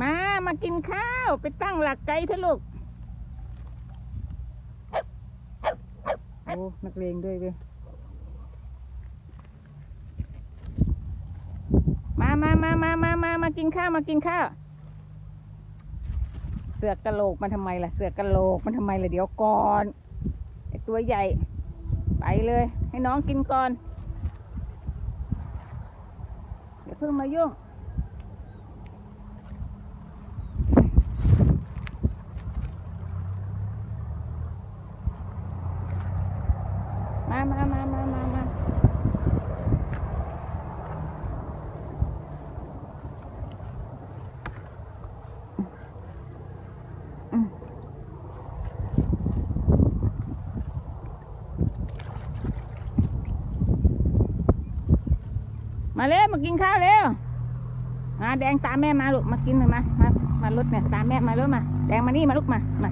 มา มากินข้าว ไปตั้งหลักไกลเถอะลูก โอ้ นักเลงด้วยเว้ยมามามามามามามากินข้าว มากินข้าว เสือกกะโหลกมันทำไมล่ะ เสือกกะโหลกมันทำไมล่ะ เดี๋ยวก่อนไอตัวใหญ่ ไปเลย ให้น้องกินก่อน เดี๋ยวเพิ่งมายุ่ง มามามามามามามมาเร็วมากินข้าวเร็วมาแดงตามแม่มาลูกมากินหน่อยมามา มารถเนี่ยตามแม่มาลูกมา แดงมานี่มาลูกมามา